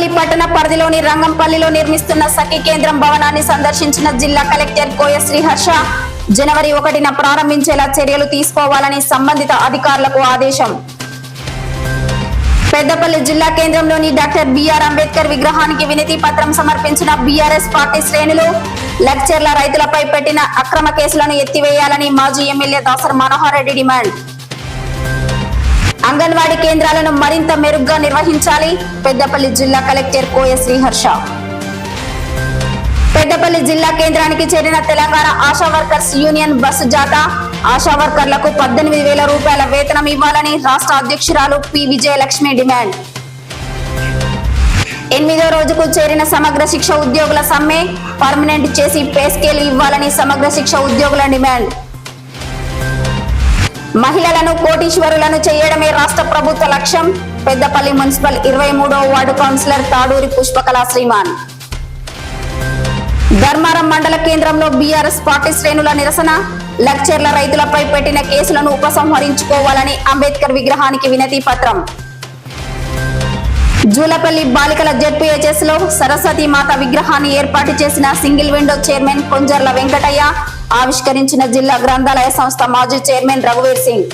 పెద్దపల్లి పట్టణ పరిధిలోని రంగంపల్లిలో నిర్మిస్తున్న సఖీ కేంద్రం భవనాన్ని సందర్శించిన జిల్లా కలెక్టర్ కోయ శ్రీహర్ష జనవరి ఒకటిన ప్రారంభించేలా చర్యలు తీసుకోవాలని సంబంధిత అధికారులకు ఆదేశం. పెద్దపల్లి జిల్లా కేంద్రంలోని డాక్టర్ బిఆర్ అంబేద్కర్ విగ్రహానికి వినతి పత్రం సమర్పించిన బీఆర్ఎస్ పార్టీ శ్రేణులు లెక్చర్ల రైతులపై పెట్టిన అక్రమ కేసులను ఎత్తివేయాలని మాజీ ఎమ్మెల్యే దాసర్ మనోహర్ రెడ్డి డిమాండ్. అంగన్వాడీ కేంద్రాలను మరింత మెరుగ్గా నిర్వహించాలి. పెద్దపల్లి జిల్లా కలెక్టర్ కోయ శ్రీహర్ష. పెద్దపల్లి జిల్లా కేంద్రానికి చేరిన Telangana Asha workers union bus జాత. ఆశా వర్కర్లకు పద్దెనిమిది వేల రూపాయల వేతనం ఇవ్వాలని రాష్ట్ర అధ్యక్షురాలు పి. విజయలక్ష్మి డిమాండ్. ఎనిమిదో రోజుకు చేరిన సమగ్ర శిక్ష ఉద్యోగుల సమ్మె పర్మనెంట్ చేసి పే స్కేల్ ఇవ్వాలని సమగ్ర శిక్ష ఉద్యోగుల డిమాండ్. మహిళలను కోటీశ్వరులను చేయడమే రాష్ట్ర ప్రభుత్వ లక్ష్యం. పెద్దపల్లి మున్సిపల్ ఇరవై మూడో వార్డు కౌన్సిలర్ తాడూరి పుష్పకళా శ్రీమాన్. ధర్మారం మండల కేంద్రంలో బీఆర్ఎస్ పార్టీ శ్రేణుల నిరసన. లక్చర్ల రైతులపై పెట్టిన కేసులను ఉపసంహరించుకోవాలని అంబేద్కర్ విగ్రహానికి వినతి పత్రం. జూలపల్లి బాలికల జెడ్పీహెచ్ఎస్లో సరస్వతి మాత విగ్రహాన్ని ఏర్పాటు చేసిన single window chairman Konjarla Venkataiah. ఆవిష్కరించిన జిల్లా గ్రంథాలయ సంస్థ మాజీ చైర్మన్ రఘువీర్ సింగ్.